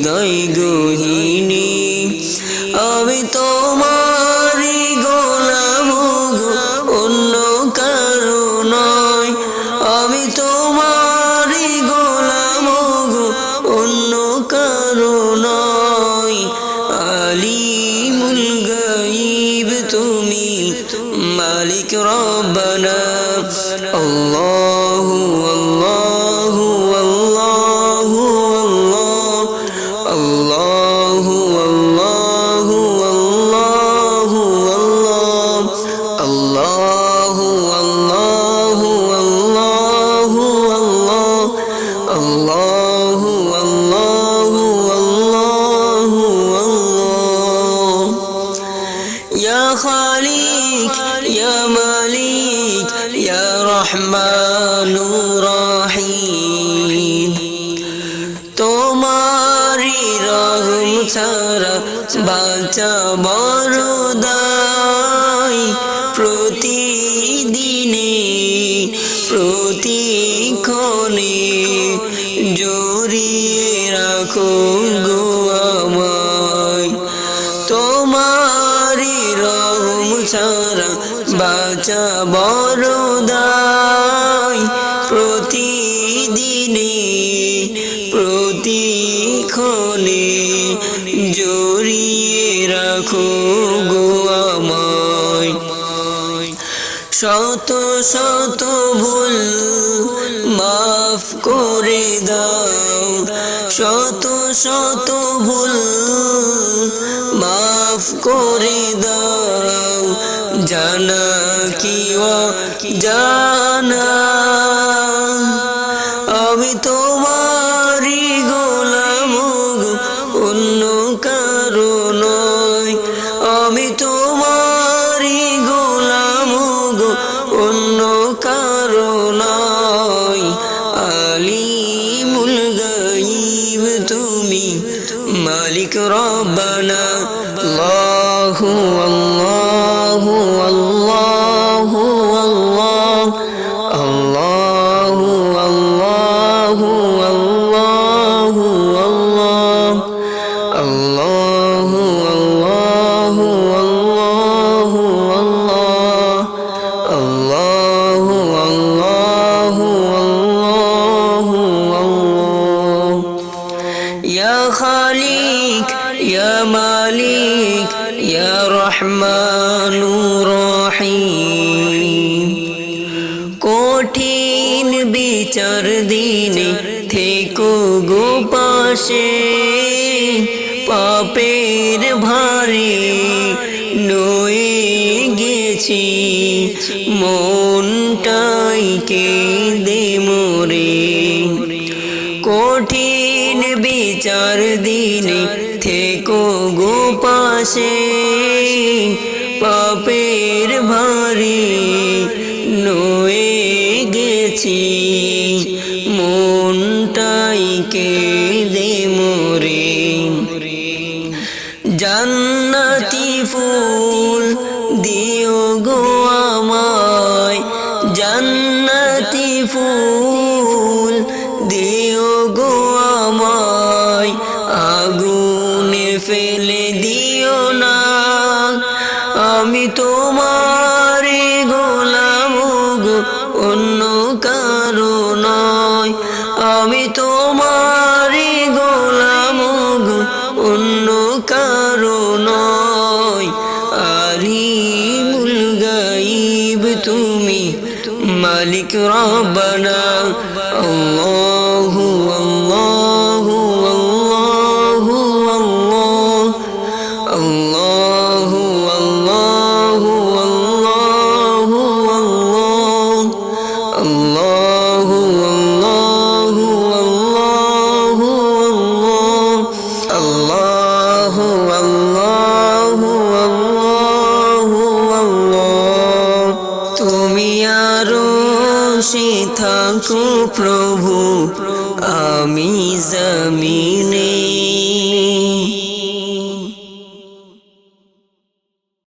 হৃদয় গহিনী আমি তোমারি গোলাম অন্য কারও নয়। আমি তোমারি গোলাম অন্য কারও নয়। আলিমুল গাইব তুমি, মালিক রব্বানা, আল্লাহু আল্লাহু। মালিক, ইয়া মালিক, ইয়া রহমানুর রহিম। তোমারি রহম ছাড়া বাঁচা বড় দায় প্রতিদিনে, প্রতিক্ষণে জড়িয়ে রাখো গো। ছাড়া বাঁচা বড় দায় প্রতিদিনে, প্রতিক্ষণে জড়িয়ে রাখো গো আমায়। শত শত ভুল মাফ করে দাও, শত শত ভুল মাফ করে দাও। জানা কি জানা? আমি তোমারি গোলাম অন্য কারও রহমানু রহিম কঠিন বিচার দিনে থেকো গোপাশে পাপের ভারে নয়ে গেছি মনটাইকে দে মোরে। কঠিন বিচার দিনে থেকো গো পাশে পাপের ভারী নয়ে গেছি। মনটাই কেঁদে মোরে। জান্নাতি ফুল দিও গো আমায়। জান্নাতি ফুল দিও গো আমায়। আমি তোমার গোলাম অন্য কারও নয়। আমি তোমার গোলাম অন্য কারও নয়। আলিমুল গাইব তুমি, মালিক রব্বানা, আল্লাহু আল্লাহু। থাকো প্রভু আমি জমিনে।